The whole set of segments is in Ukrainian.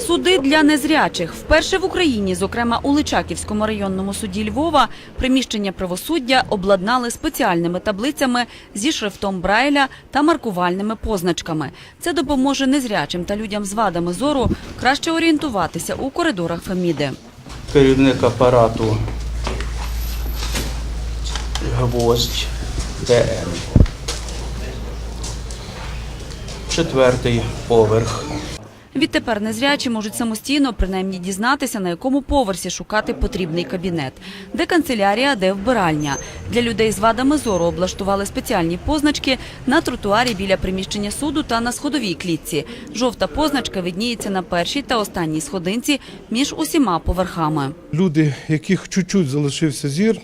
Суди для незрячих вперше в Україні, зокрема у Личаківському районному суді Львова, приміщення правосуддя обладнали спеціальними таблицями зі шрифтом Брайля та маркувальними позначками. Це допоможе незрячим та людям з вадами зору краще орієнтуватися у коридорах Феміди. керівник апарату Гвоздь ТМ. Четвертий поверх. Відтепер незрячі можуть самостійно принаймні дізнатися, на якому поверсі шукати потрібний кабінет, де канцелярія, де вбиральня. Для людей з вадами зору облаштували спеціальні позначки на тротуарі біля приміщення суду та на сходовій клітці. Жовта позначка видніється на першій та останній сходинці між усіма поверхами. люди, яких чуть-чуть залишився зір,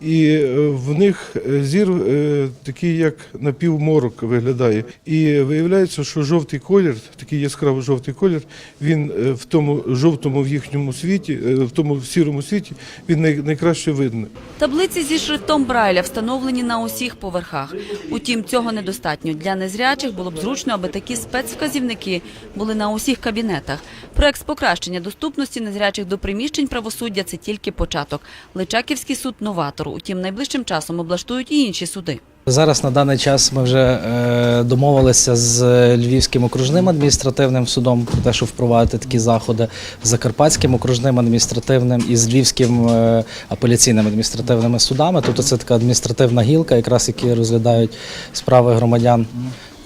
і е, в них е, зір е, такий, як напівморок виглядає. І виявляється, що жовтий колір, такий яскраво жовтий колір, він в тому жовтому в їхньому світі, в тому сірому світі, він найкраще видно. Таблиці зі шрифтом Брайля встановлені на усіх поверхах. Утім, цього недостатньо. Для незрячих було б зручно, аби такі спецвказівники були на усіх кабінетах. Проект з покращення доступності незрячих до приміщень правосуддя це тільки початок. Личаківський суд новатор. Утім, найближчим часом облаштують і інші суди. Зараз на даний час ми вже е, домовилися з Львівським окружним адміністративним судом про те, щоб впровадити такі заходи з Закарпатським окружним адміністративним і з Львівським е, апеляційним адміністративними судами. Тобто це така адміністративна гілка, якраз які розглядають справи громадян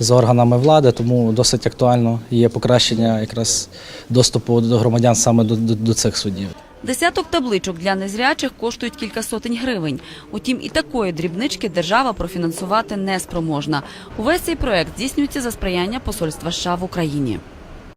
з органами влади, тому досить актуально є покращення якраз доступу до громадян саме до, до, до цих судів. Десяток табличок для незрячих коштують кілька сотень гривень. Утім, і такої дрібнички держава профінансувати не спроможна. Увесь цей проект здійснюється за сприяння посольства США в Україні.